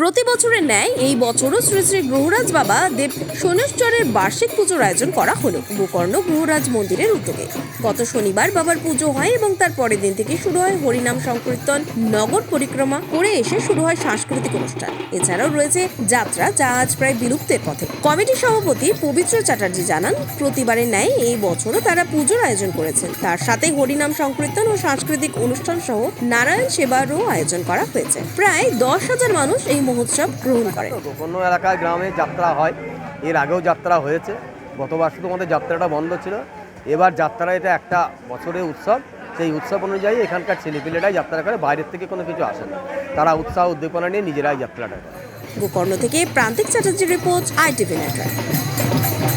প্রতি বছরের ন্যায় এই বছরও শ্রী শ্রী গ্রহরাজ বাবা দেব সোনেশ্বরের বার্ষিক পুজোর আয়োজন করা হলো। গোকর্ণ গ্রহরাজ মন্দিরের উদ্যোগে। গত শনিবার বাবার পুজো হয় এবং তার পরের দিন থেকে শুরু হয় হরিনাম সংকীর্তন, নগর পরিক্রমা করে এসে শুরু হয় সাংস্কৃতিক অনুষ্ঠান। এছাড়াও রয়েছে যাত্রা, যা আজ প্রায় বিলুপ্তের পথে। কমিটির সভাপতি পবিত্র চ্যাটার্জি জানান, প্রতিবারের ন্যায় এই বছরও তারা পুজোর আয়োজন করেছেন। তার সাথে হরিনাম সংকীর্তন ও সাংস্কৃতিক অনুষ্ঠান সহ নারায়ণ সেবারও আয়োজন করা হয়েছে। প্রায় দশ হাজার মানুষ এই মহোৎসব গ্রহণ করে। কোনো এলাকায় গ্রামে যাত্রা হয়। এর আগেও যাত্রা হয়েছে। গত বছর তো আমাদের যাত্রাটা বন্ধ ছিল। এবার যাত্রা এটা একটা বছরের উৎসব। সেই উৎসব অনুযায়ী এখানকার ছেলেপিলেরাই যাত্রা করে। বাইরের থেকে কোনো কিছু আসে না। তারা উৎসাহ উদ্দীপনা নিয়ে নিজেরাই যাত্রাটা করে। গোকর্ণ থেকে প্রান্তিক চ্যাটার্জির রিপোর্ট আইটিভি নেটওয়ার্ক।